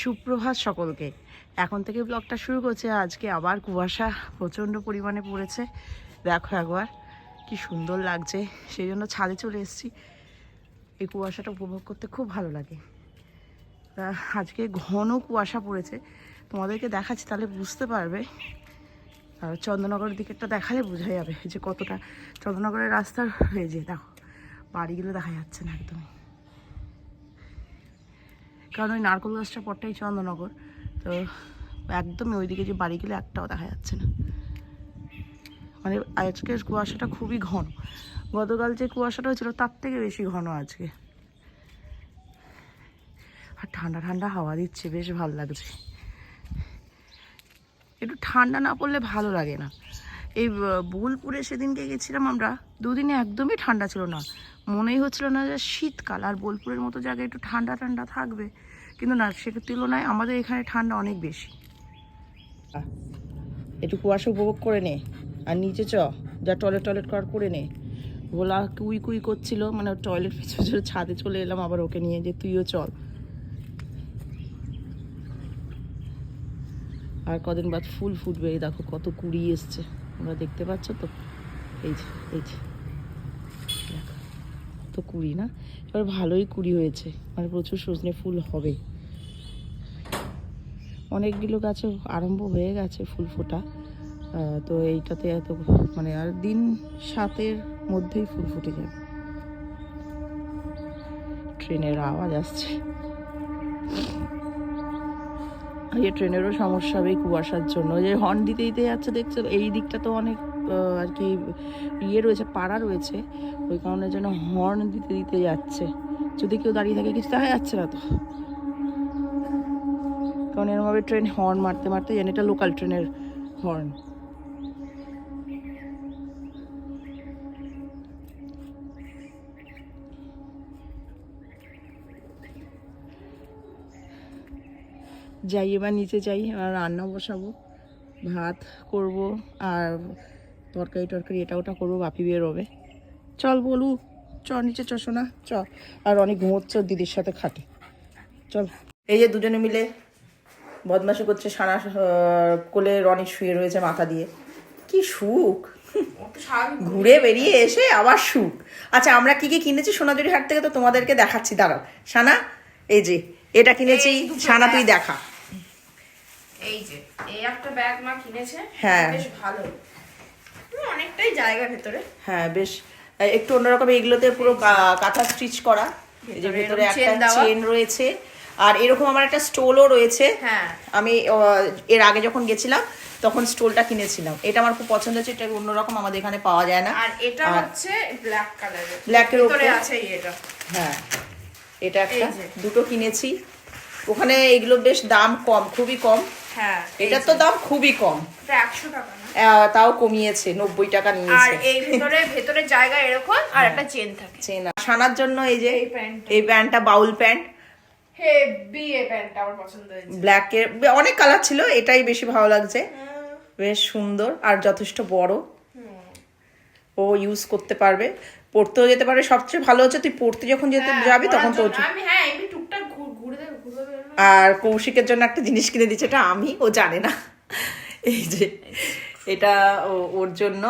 সুপ্রভাত সকলকে। এখন থেকে ব্লগটা শুরু করছে। আজকে আবার কুয়াশা প্রচণ্ড পরিমাণে পড়েছে। দেখো একবার কি সুন্দর লাগছে। সেই জন্য ছাদে চলে এসেছি। এই কুয়াশাটা উপভোগ করতে খুব ভালো লাগে। তা আজকে ঘন কুয়াশা পড়েছে। তোমাদেরকে দেখাচ্ছি, তাহলে বুঝতে পারবে। আর চন্দ্রনগরের দিকেরটা দেখালে বোঝা যাবে যে কতটা চন্দ্রনগরের রাস্তা হয়ে যে দেখো, বাড়িগুলো দেখা যাচ্ছে না একদমই। কারণ ওই নারকোল গাছটা পরটাই চন্দ্রনগর তো একদমই ওইদিকে যে বাড়িগুলো একটাও দেখা যাচ্ছে না। মানে আজকের কুয়াশাটা খুবই ঘন। গতকাল যে কুয়াশাটা হয়েছিল, তার থেকে বেশি ঘন আজকে। আর ঠান্ডা ঠান্ডা হাওয়া দিচ্ছে, বেশ ভালো লাগছে। একটু ঠান্ডা না পড়লে ভালো লাগে না। এই বোলপুরে সেদিনকে গেছিলাম আমরা, দুদিনে একদমই ঠান্ডা ছিল না। মনেই হচ্ছিল না যে শীতকাল আর বোলপুরের মতো জায়গায় একটু ঠান্ডা ঠান্ডা থাকবে। কিন্তু না, সে তুলনায় আমাদের এখানে ঠান্ডা অনেক বেশি। একটু কুয়াশা উপভোগ করে নে। আর নিচে চ, যা টয়লেট টয়লেট করার করে নে। ভোলা কুই কুই করছিল মানে টয়লেট পিছনে ছাদে চলে এলাম, আবার ওকে নিয়ে যে তুইও চল। আর কদিন বাদ ফুল ফুটবে, এই দেখো কত কুড়ি এসছে। তোমরা দেখতে পাচ্ছ তো? এই যে এই যে। কত কুড়ি না? এবার ভালোই কুড়ি হয়েছে। মানে প্রচুর সজনে ফুল হবে। অনেকগুলো গাছে আরম্ভ হয়ে গেছে ফুল ফোটা। তো এইটাতে এত মানে আর দিন সাতের মধ্যেই ফুল ফুটে যাবে। ট্রেনের আওয়াজ আসছে। এই ট্রেনেরও সমস্যা হবে কুয়াশার জন্য। যে হর্ন দিতে দিতে যাচ্ছে, দেখছ? এই দিকটা তো অনেক আর কি ইয়ে রয়েছে, পাড়া রয়েছে। ওই কারণে যেন হর্ন দিতে দিতে যাচ্ছে। যদি কেউ দাঁড়িয়ে থাকে, কিছু দেখা যাচ্ছে না তো। কারণ এরমভাবে ট্রেন হর্ন মারতে মারতে জানি এটা লোকাল ট্রেনের হর্ন যাই, এবার নিচে যাই আর রান্না বসাবো, ভাত করব, আর তরকারি টরকারি এটা ওটা করব বাপি বেরোবে চল বলু চ নিচে চ শোনা চ। আর অনেক ঘুমোচ্ছে ওর দিদির সাথে খাটে। চল। এই যে দুজনে মিলে বদমাশি করছে সানা কোলে রনি শুয়ে রয়েছে মাথা দিয়ে। কি সুখ। ঘুরে বেরিয়ে এসে আবার সুখ। আচ্ছা আমরা কি কি কিনেছি সোনাঝুরি হাট থেকে তো তোমাদেরকে দেখাচ্ছি। দাঁড়াও। সানা এই যে এটা কিনেছি। সানা তুই দেখা। এই যে এই একটা ব্যাগ মা কিনেছে। হ্যাঁ। বেশ ভালো। অনেকটাই জায়গা ভেতরে। হ্যাঁ বেশ। একটু অন্যরকম এগুলোতে পুরো কাঁথা স্টিচ করা। এই যে ভেতরে একটা চেন রয়েছে। আর এরকম আমার একটা স্টোলও রয়েছে। হ্যাঁ। আমি এর আগে যখন গেছিলাম তখন স্টোলটা কিনেছিলাম। এটা আমার খুব পছন্দ হচ্ছে এটা অন্যরকম আমাদের এখানে পাওয়া যায় না। আর এটা হচ্ছে ব্ল্যাক কালারের এর ভেতরে আছে এটা। হ্যাঁ। এটা একটা দুটো কিনেছি। ওখানে এগুলো বেশ দাম কম খুবই কম। হ্যাঁ এটার তো দাম খুবই কম। একশো টাকা। তাও কমিয়েছে নব্বই টাকা আর নিয়েছে এই ভেতরে ভেতরে জায়গা এরকম আর একটা চেন থাকে। চেনা সানার জন্য এই যে এই প্যান্টটা। বাউল প্যান্ট। হেভি এই প্যান্টটা আমার পছন্দ হয়েছে। ব্ল্যাক অনেক কালার ছিল এটাই বেশি ভালো লাগছে। বেশ সুন্দর আর যথেষ্ট বড়। ও ইউজ করতে পারবে। পড়তেও যেতে পারবে সবচেয়ে ভালো হচ্ছে তুই পড়তে যখন যেতে হ্যাঁ, যাবি তখন তো আমি হ্যাঁ এমনি টুকটাক ঘুরে দেবো ঘুরে বেরোনো আর কৌশিকের জন্য একটা জিনিস কিনে দিচ্ছে এটা আমি ও জানে না। এই যে এটা ওর জন্য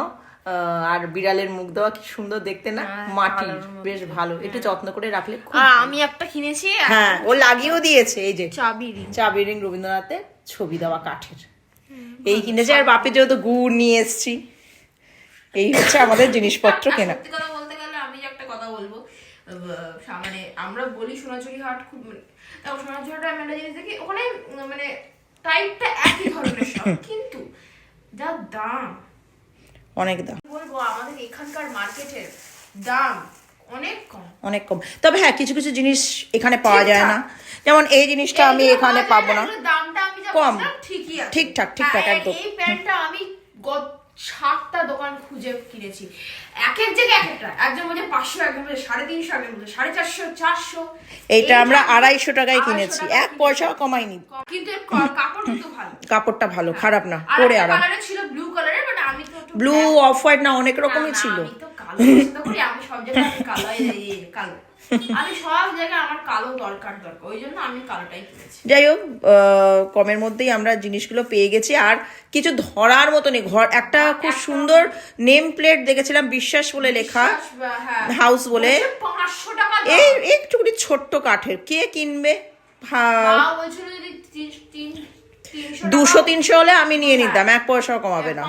আর বিড়ালের মুখ দেওয়া কি সুন্দর দেখতে না? হ্যাঁ, মাটি বেশ ভালো। একটু যত্ন করে রাখলে। আমি একটা কিনেছি হ্যাঁ ও লাগিয়েও দিয়েছে এই যে। চাবি। চাবি রিং রবীন্দ্রনাথের ছবি দেওয়া কাঠের। এই কিনেছে আর বাপের যেহেতু গুড় নিয়ে এসছি এই হচ্ছে আমাদের জিনিসপত্র কেনা। সত্যি কথা বলতে গেলে আমি একটা কথা বলব মানে আমরা বলি সোনাঝুরি হাট খুব দেখো সোনাঝুরি হাটে আমি একটা জিনিস দেখি ওখানে মানে টাইপটা একই ধরনের সব কিন্তু যা দাম। অনেক দাম। বলব আমাদের এখানকার মার্কেটের দাম অনেক কম। অনেক কম। তবে হ্যাঁ কিছু কিছু জিনিস এখানে পাওয়া যায় না। যেমন এই জিনিসটা আমি এখানে পাবো না। দামটা আমি কম। ঠিকই ঠিকঠাক, ঠিকঠাক, হ্যাঁ, একদম। এই প্যান্টটা আমি গত সাতটা দোকান খুঁজে কিনেছি। এক এক জায়গায় এক একটা একজন বলছে পাঁচশো একজন বলছে সাড়ে তিনশো একজন বলছে সাড়ে চারশো চারশো। এইটা আমরা আড়াইশো টাকায় কিনেছি। এক। পয়সাও কমাইনি কিন্তু এর কাপড় কিন্তু ভালো। কাপড়টা ভালো খারাপ না পরে আরাম ছিল ব্লু কালারের বাট আমি তো ব্লু অফ হোয়াইট না অনেক রকমই ছিল। আমি তো কালো পছন্দ করি আমি সব জায়গায় কালো কালো। আমি সব জায়গায় আমার কালো দরকার দরকার ওই জন্য আমি কালোটাই কিনেছি। যাই হোক কমের মধ্যেই আমরা জিনিসগুলো পেয়ে গেছি আর কিছু ধরার মতো নেই ঘর একটা খুব সুন্দর নেম প্লেট দেখেছিলাম বিশ্বাস বলে লেখা হ্যাঁ হাউস বলে। পাঁচশো টাকা দাম। এই একটুখানি ছোট্ট কাঠের কে কিনবে? হ্যাঁ দুশো তিনশো হলে আমি নিয়ে নিতাম এক পয়সাও কমাবে না।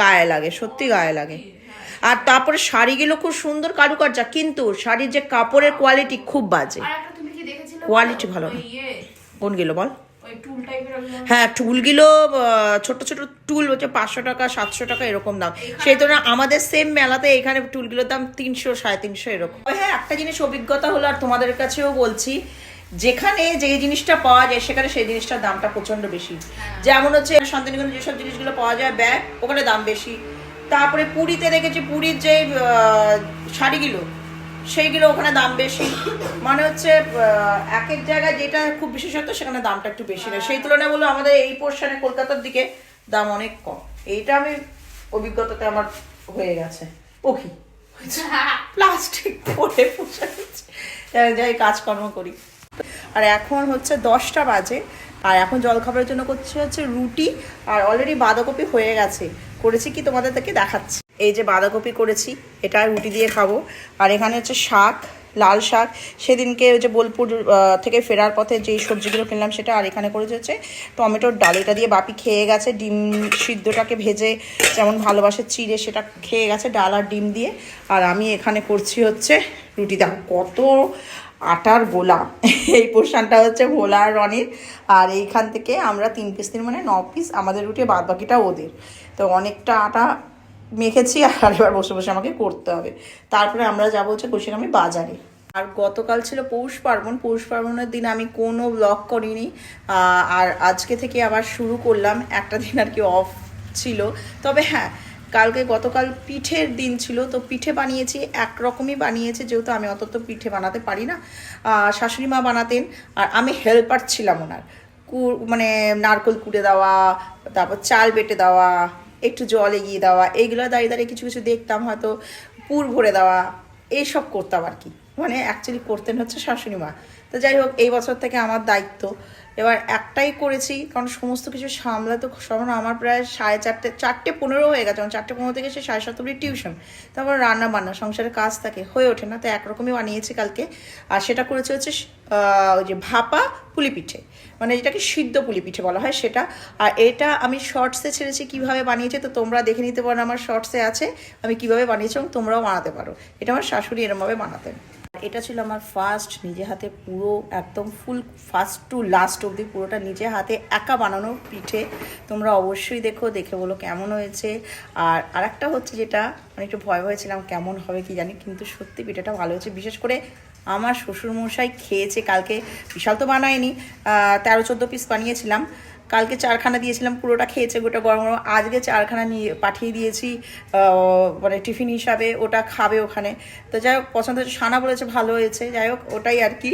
গায়ে লাগে সত্যি গায়ে লাগে। আর তারপরে শাড়িগুলো খুব সুন্দর কারুকার্য কিন্তু শাড়ির যে কাপড়ের কোয়ালিটি খুব বাজে। আর একটা তুমি কি দেখেছিলে Quality বলো? ভালো না। ইয়ে? কোনগুলো বল? হ্যাঁ টুলগুলো ছোট ছোট টুল হচ্ছে পাঁচশো টাকা সাতশো টাকা এরকম দাম। সেই তুলনায় আমাদের সেম মেলাতে এখানে টুলগুলোর দাম তিনশো সাড়ে তিনশো এরকম। হ্যাঁ একটা জিনিস অভিজ্ঞতা হলো আর তোমাদের কাছেও বলছি যেখানে যে জিনিসটা পাওয়া যায় সেখানে সেই জিনিসটার দামটা প্রচণ্ড বেশি। যেমন হচ্ছে শান্তিনিকেতনে যেসব জিনিসগুলো পাওয়া যায় ব্যাগ ওখানে দাম বেশি। তারপরে পুরীতে দেখেছি পুরীর যে শাড়িগুলো সেইগুলো ওখানে দাম বেশি। মানে হচ্ছে এক এক জায়গায় যেটা খুব বিশেষত সেখানে দামটা একটু বেশি নেয় সেই তুলনায় বলল আমাদের এই পোর্শনে কলকাতার দিকে দাম অনেক কম। এইটা আমি অভিজ্ঞতাতে আমার হয়ে গেছে। ও কি? প্লাস্টিক পরে। যাই- যাই কাজকর্ম করি। আর এখন হচ্ছে দশটা বাজে। আর এখন জলখাবারের জন্য করছে হচ্ছে রুটি, আর অলরেডি বাঁধাকপি হয়ে গেছে। করেছি কি তোমাদের থেকে দেখাচ্ছি। এই যে বাঁধাকপি করেছি, এটা রুটি দিয়ে খাব। আর এখানে হচ্ছে শাক, লাল শাক। সেদিনকে ওই যে বোলপুর থেকে ফেরার পথে যেই সবজিগুলো কিনলাম সেটা, আর এখানে করেছে হচ্ছে টমেটোর ডাল। এটা দিয়ে বাপি খেয়ে গেছে, ডিম সিদ্ধটাকে ভেজে, যেমন ভালোবাসে চিড়ে সেটা খেয়ে গেছে, ডাল আর ডিম দিয়ে। আর আমি এখানে করছি হচ্ছে রুটি। দেখো কত আটার গোলা। এই পোর্শনটা হচ্ছে ভোলা আর রনির। আর এইখান থেকে আমরা তিন পিস তিন মানে ন পিস আমাদের রুটি বাদ বাকিটা ওদের। তো অনেকটা আটা মেখেছি আর এবার বসে বসে আমাকে করতে হবে। তারপরে আমরা যাব হচ্ছে কুশিরামি বাজারে। আর গতকাল ছিল পৌষ পার্বণ। পৌষ পার্বণের দিন আমি কোনো ব্লগ করিনি। আর আজকে থেকে আবার শুরু করলাম। একটা দিন আর কি অফ ছিল। তবে হ্যাঁ কালকে গতকাল পিঠের দিন ছিল, তো পিঠে বানিয়েছি, একরকমই বানিয়েছি, যেহেতু আমি অত তো পিঠে বানাতে পারি না। শাশুড়ি মা বানাতেন, আর আমি হেল্পার ছিলাম ওনার। কুর মানে নারকল কুটে দেওয়া, তারপর চাল বেটে দেওয়া, একটু জল এগিয়ে দেওয়া, এইগুলো দাঁড়িয়ে দাঁড়িয়ে কিছু কিছু দেখতাম, হয়তো পুর ভরে দেওয়া, এইসব করতাম আর কি। মানে অ্যাকচুয়ালি করতেন হচ্ছে শাশুড়ি মা। তো যাই হোক, এই বছর থেকে আমার দায়িত্ব। এবার একটাই করেছি, কারণ সমস্ত কিছু সামলাতে সমান আমার প্রায় সাড়ে চারটে চারটে পনেরো হয়ে গেছে চারটে পনেরো থেকে সে সাড়ে সাত টিউশন। তারপর রান্না বান্না সংসারের কাজ থাকে হয়ে ওঠে না তো একরকমই বানিয়েছি কালকে। আর সেটা করেছে হচ্ছে ওই যে ভাপা পুলি পিঠে মানে যেটাকে সিদ্ধ পুলি পিঠে বলা হয় সেটা। আর এটা আমি শর্টসে ছেড়েছি, কীভাবে বানিয়েছে তো তোমরা দেখে নিতে পারো, আমার শর্টসে আছে, আমি কীভাবে বানিয়েছি এবং তোমরাও বানাতে পারো। এটা আমার শাশুড়ি এরমভাবে বানাতেন। এটা ছিল আমার ফার্স্ট নিজে হাতে পুরো একদম ফুল ফার্স্ট টু লাস্ট অবধি পুরোটা নিজে হাতে একা বানানো পিঠে। তোমরা অবশ্যই দেখো, দেখে বলো কেমন হয়েছে। আর আরেকটা হচ্ছে যেটা, আমি একটু ভয় ভয় ছিলাম কেমন হবে কি জানি, কিন্তু সত্যি পিঠেটা ভালো হয়েছে। বিশেষ করে আমার শ্বশুরমশাই খেয়েছে, কালকে বিশাল তো বানায়নি তেরো, চোদ্দ পিস বানিয়েছিলাম। কালকে চারখানা দিয়েছিলাম, পুরোটা খেয়েছে গোটা গরম গরম। আজকে চারখানা নিয়ে পাঠিয়ে দিয়েছি মানে টিফিন হিসাবে, ওটা খাবে ওখানে। তো যাই হোক, পছন্দ হয়েছে, সানা বলেছে ভালো হয়েছে। যাই হোক, ওটাই আর কি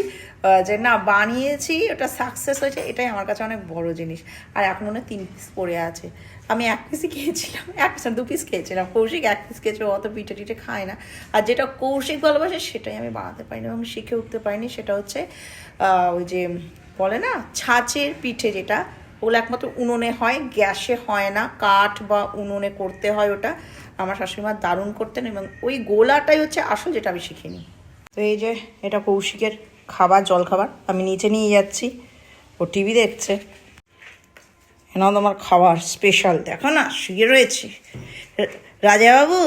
যে না, বানিয়েছি, ওটা সাকসেস হয়েছে, এটাই আমার কাছে অনেক বড় জিনিস। আর এখন মনে তিন পিস পড়ে আছে। আমি এক পিসই খেয়েছিলাম, এক পিস দু পিস খেয়েছিলাম। কৌশিক এক পিস খেয়েছে অত পিঠে টিঠে খায় না। আর যেটা কৌশিক ভালোবাসে, সেটাই আমি বানাতে পারিনি এবং শিখে উঠতে পারিনি। সেটা হচ্ছে ওই যে বলে না, ছাঁচের পিঠে যেটা ওগুলো একমাত্র উনুনে হয়, গ্যাসে হয় না, কাঠ বা উনুনে করতে হয় ওটা। আমার শাশুড়িমা দারুণ করতেন এবং ওই গোলাটাই হচ্ছে আসল যেটা আমি শিখিনি। তো এই যে এটা কৌশিকের খাবার, জল খাবার, আমি নিচে নিয়ে যাচ্ছি। ও টিভি দেখছে। এনাও তোমার খাবার স্পেশাল দেখো না, শুয়ে রয়েছে। রাজাবাবু,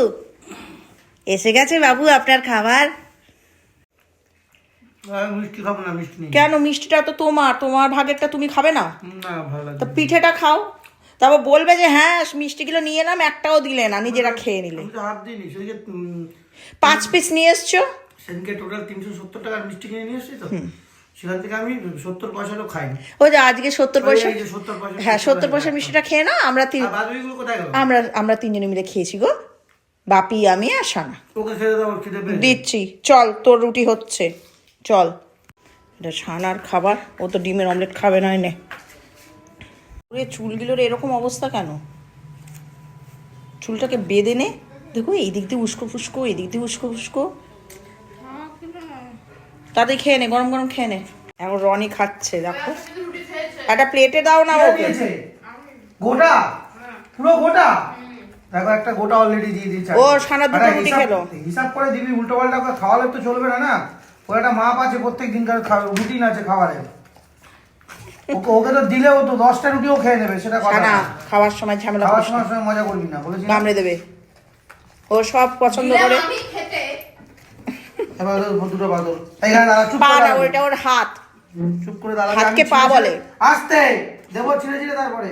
এসে গেছে বাবু আপনার খাবার। মিষ্টি খাব না মিষ্টি নেই। কেন? মিষ্টিটা তো তোমার। তোমার ভাগেরটা তুমি খাবে না? না ভালো তো পিঠেটা খাও। তারপর বলবে যে হ্যাঁ মিষ্টিগুলো নিয়ে এলাম একটাও দিলে না নিজেরা খেয়ে নিলে। হাত দিইনি সেদিকে পাঁচ পিস নিয়ে এসছো? সেদিনকে টোটাল তিনশো সত্তর টাকার মিষ্টি কিনে নিয়ে এসেছি তো। সেখান থেকে আমি সত্তর পয়সারও খাইনি। ওই যে আজকে সত্তর পয়সা এই যে 70 পয়সা হ্যাঁ সত্তর পয়সা মিষ্টিটা খেয়ে না আমরা তিন আমরা আমরা তিনজনে মিলে খেয়েছি গো। বাপি আমি আর সানা দিচ্ছি। চল তোর রুটি হচ্ছে। চল। এটা ছানার খাবার। ও তো ডিমের অমলেট খাবে না এনে। ওরে চুলগুলোর এরকম অবস্থা কেন? চুলটাকে বেঁধে নে। দেখো এই দিক দিয়ে উস্কো ফুস্কো এই দিক দিয়ে উস্কো ফুস্কো। তাতে খেয়ে নে গরম গরম খেয়ে নে। এখন রনি খাচ্ছে দেখো। একটা প্লেটে দাও না ওকে। গোটা? পুরো গোটা? দেখো একটা গোটা অলরেডি দিয়ে দিয়েছে। ও সারা দুটো রুটি খেলো। হিসাব করে দিবি উল্টো পাল্টা খাওয়ালে তো চলবে না না? ওর একটা মাপ আছে প্রত্যেক দিনকার রুটিন আছে খাবারের। ওকে ওকে তো দিলেও তো দশটা রুটিও খেয়ে নেবে সেটা কথা না। খাওয়ার সময় ঝামেলা খাওয়ার সময় সময় মজা করবি না বলেছি? কামড়ে দেবে। ও সব পছন্দ করে। এবার দুটো বাদল এইখানে দাঁড়া চুপ করে না দাঁড়াবি। ওর হাত। চুপ করে হাতকে পা বলে। আস্তে দেবো ছিঁড়ে ছিঁড়ে তারপরে।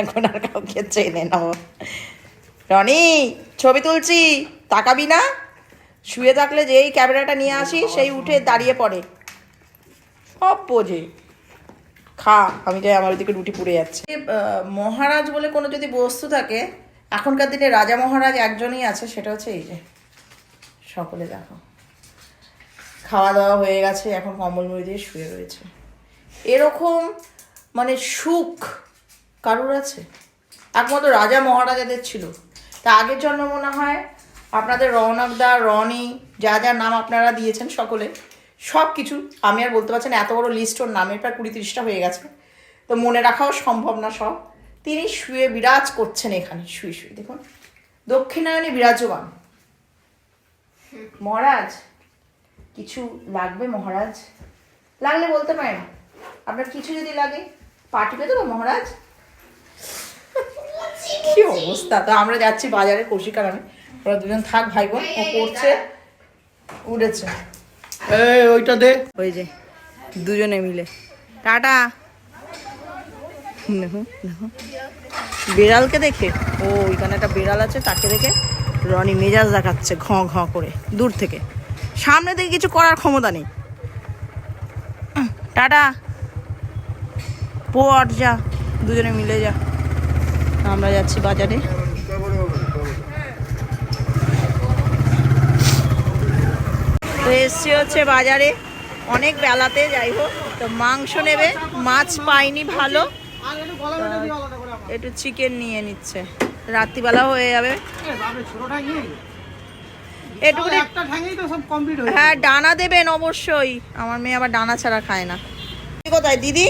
এখন আর কাউকে চেনে না রনি ছবি তুলছি। তাকাবি না। শুয়ে থাকলে যেই ক্যামেরাটা নিয়ে আসি, সেই উঠে দাঁড়িয়ে পড়ে। সব বোঝে খা, আমি যাই আমার ওদিকে রুটি পুড়ে যাচ্ছে। মহারাজ বলে কোনো যদি বস্তু থাকে, এখনকার দিনে রাজা মহারাজ একজনই আছে, সেটা হচ্ছে এই যে। সকলে দেখো। খাওয়া দাওয়া হয়ে গেছে, এখন কম্বল মুড়ি দিয়ে শুয়ে রয়েছে। এরকম মানে সুখ কারুর আছে? একমাত্র রাজা মহারাজাদের ছিল। তা আগের জন্ম মনে হয় আপনাদের রৌনকদা রনি, যা যা নাম আপনারা দিয়েছেন সকলে, সব কিছু আমি আর বলতে পারছেন এত বড় লিস্ট ওর নামের প্রায় কুড়ি তিরিশটা হয়ে গেছে। তো মনে রাখাও সম্ভব না সব। তিনি শুয়ে বিরাজ করছেন এখানে, শুয়ে শুয়ে, দেখুন। দক্ষিণায়নে বিরাজমান। মহারাজ, কিছু লাগবে মহারাজ? লাগলে বলতে পারেন। আপনার কিছু যদি লাগে পাঠিয়ে দেবো মহারাজ? কি অবস্থা? তো আমরা যাচ্ছি বাজারে কৌশিক কারণে ওরা দুজন থাক ভাই বোন ও করছে উঠেছে এই ওইটা দে। ওই যে দুজনে মিলে। টাটা। দেখো দেখো বিড়ালকে দেখে? ও ওইখানে একটা বিড়াল আছে তাকে দেখে রনি মেজাজ দেখাচ্ছে ঘ ঘ করে দূর থেকে। সামনে থেকে কিছু করার ক্ষমতা নেই। টাটা। পর যা দুজনে মিলে যা। আমরা যাচ্ছি বাজারে। তো এসছি হচ্ছে বাজারে অনেক বেলাতে যাই হোক। তো মাংস নেবে মাছ পাইনি ভালো। একটু চিকেন নিয়ে নিচ্ছে। রাত্রিবেলা হয়ে যাবে। একটু হয়ে ডানা দেবেন অবশ্যই। আমার মেয়ে আবার ডানা ছাড়া খায় না। কোথায়? দিদি?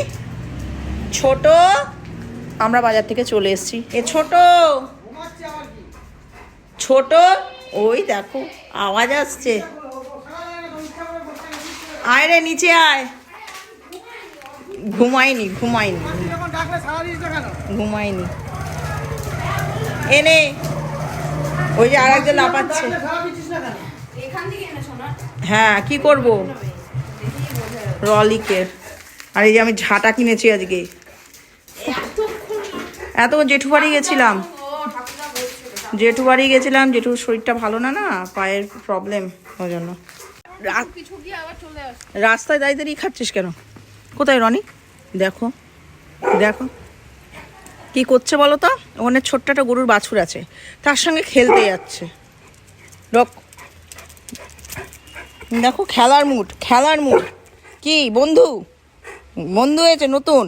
ছোট। আমরা বাজার থেকে চলে এসেছি। এ ছোট। ছোট। ওই দেখো আওয়াজ আসছে। আয় রে নিচে আয়। ঘুমাইনি ঘুমাইনি ঘুমাইনি এনে ওই যে আর একজন লাপাচ্ছে হ্যাঁ কি করব? রলিকের। আর এই যে আমি ঝাঁটা কিনেছি আজকে। এত জেঠু বাড়ি গেছিলাম জেঠু বাড়ি গেছিলাম জেঠুর শরীরটা ভালো না না পায়ের প্রবলেম ওই জন্য। রাস্তায় দাঁড়িয়ে দাঁড়িয়ে খাচ্ছিস কেন? কোথায় রনি? দেখো দেখো। কি করছে বলো তো? ওখানে ছোট্ট একটা গরুর বাছুর আছে। তার সঙ্গে খেলতে যাচ্ছে। রক দেখো খেলার মুড খেলার মুড। কি বন্ধু? বন্ধু হয়েছে নতুন।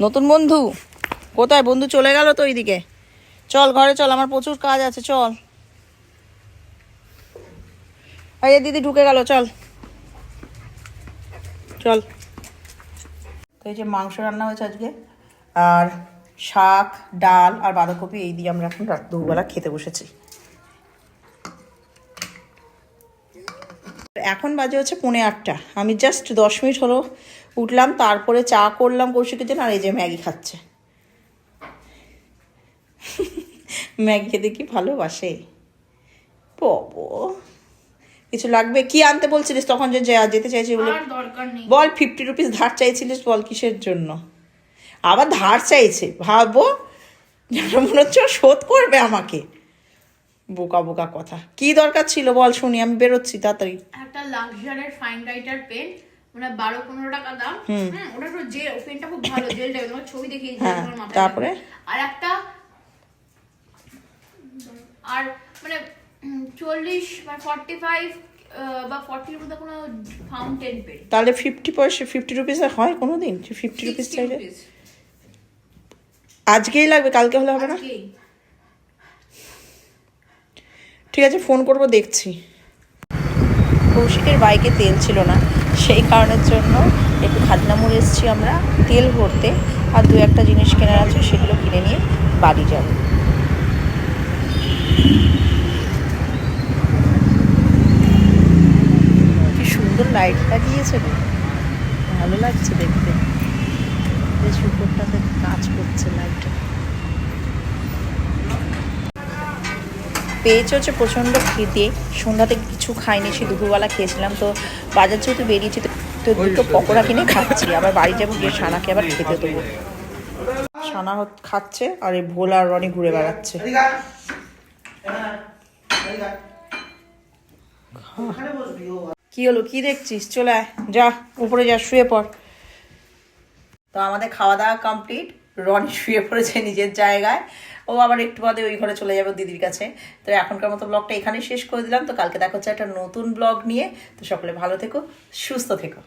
নতুন বন্ধু। কোথায়? বন্ধু চলে গেল তো ওইদিকে। চল ঘরে চল আমার প্রচুর কাজ আছে চল। যে দিদি ঢুকে গেল, চল। চল। তো এই যে মাংস রান্না হয়েছে আজকে, আর শাক, ডাল আর বাঁধাকপি এই দিয়ে আমরা এখন রাত দুবেলা খেতে বসেছি। এখন বাজে হচ্ছে পৌনে আটটা। আমি জাস্ট দশ মিনিট হলো উঠলাম, তারপরে চা করলাম কৌশিকের জন্য, আর এই যে ম্যাগি খাচ্ছে। ম্যাগি খেতে কি ভালোবাসে? বাবা কিছু লাগবে? কি আনতে বলছিলিস তখন যে যা- যেতে চাইছি বলে? বল ফিফটি রুপিস ধার চাইছিলিস বল কিসের জন্য? আবার ধার চাইছে ভাববো যেন মনে হচ্ছে শোধ করবে আমাকে। বোকা বোকা কথা। কি দরকার ছিল বল শুনি আমি বেরোচ্ছি তাড়াতাড়ি। একটা লাক্সারের ফাইন রাইটার পেন মানে বারো পনেরো টাকা দাম। হ্যাঁ ওটা তো জেল পেনটা খুব ভালো জেল টাইপের তোমার ছবি দেখিয়ে হ্যাঁ, তারপরে? আর একটা আর মানে চল্লিশ মানে ফর্টি ফাইভ বা ফর্টির মধ্যে কোনো ফাউন্টেন পেন তাহলে ফিফটি পয়সা ফিফটি রুপিসে হয় কোনো দিন ফিফটি রুপিস চাইলে? আজকেই লাগবে কালকে হলে হবে না? ঠিক আছে ফোন করব দেখছি। কৌশিকের বাইকে তেল ছিল না সেই কারণের জন্য একটু খাজনা মোড় এসেছি আমরা তেল ভরতে। আর দু একটা জিনিস কেনার আছে সেগুলো কিনে নিয়ে বাড়ি যাব কি সুন্দর লাইট লাগিয়েছে গো। ভালো লাগছে দেখতে। বেশ উপরটাতে কাজ করছে লাইটটা পেয়েছে হচ্ছে প্রচণ্ড খেতে সন্ধ্যাতে কিছু খাইনি সে দুপুরবেলা খেয়েছিলাম। তো বাজার যেহেতু বেরিয়েছি তো তো দুটো পকোড়া কিনে খাচ্ছি। আবার বাড়ি যাব গিয়ে সানাকে আবার খেতে দেবো। সানা খাচ্ছে আর এই ভোলা আর রনি ঘুরে বেড়াচ্ছে। হ্যাঁ, কি হলো? কি দেখছিস? চলে আয়। যা, উপরে যা, শুয়ে পড়। তো আমাদের খাওয়া দাওয়া কমপ্লিট রনি শুয়ে পড়েছে নিজের জায়গায়। ও আবার একটু বাদে ওই ঘরে চলে যাবে দিদির কাছে। তো এখনকার মতো ব্লগটা এখানেই শেষ করে দিলাম। তো কালকে দেখা হচ্ছে একটা নতুন ব্লগ নিয়ে। তো সকলে ভালো থেকো, সুস্থ থেকো।